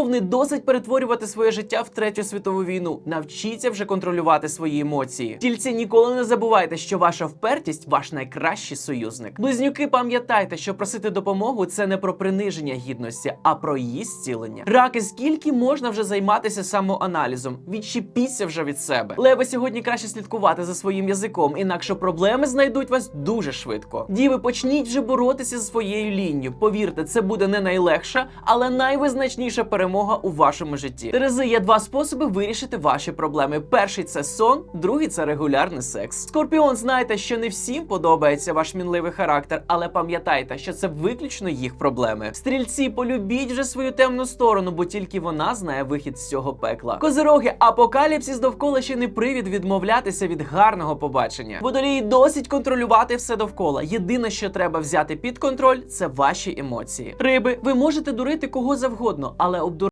Овни досить перетворювати своє життя в третю світову війну. Навчіться вже контролювати свої емоції. Тільці ніколи не забувайте, що ваша впертість ваш найкращий союзник. Близнюки, пам'ятайте, що просити допомогу це не про приниження гідності, а про її зцілення. Раки, скільки можна вже займатися самоаналізом? Відчепіться вже від себе. Леви сьогодні краще слідкувати за своїм язиком, інакше проблеми знайдуть вас дуже швидко. Діви, почніть вже боротися зі своєю лінією. Повірте, це буде не найлегша, але найвизначніша перемога у вашому житті. Терези є два способи вирішити ваші проблеми. Перший це сон, другий це регулярний секс. Скорпіон, знайте, що не всім подобається ваш мінливий характер, але пам'ятайте, що це виключно їх проблеми. Стрільці, полюбіть вже свою темну сторону, бо тільки вона знає вихід з цього пекла. Козироги, апокаліпсис довкола ще не привід відмовлятися від гарного побачення. Водолії досить контролювати все довкола. Єдине, що треба взяти під контроль, це ваші емоції. Риби, ви можете дурити кого завгодно, але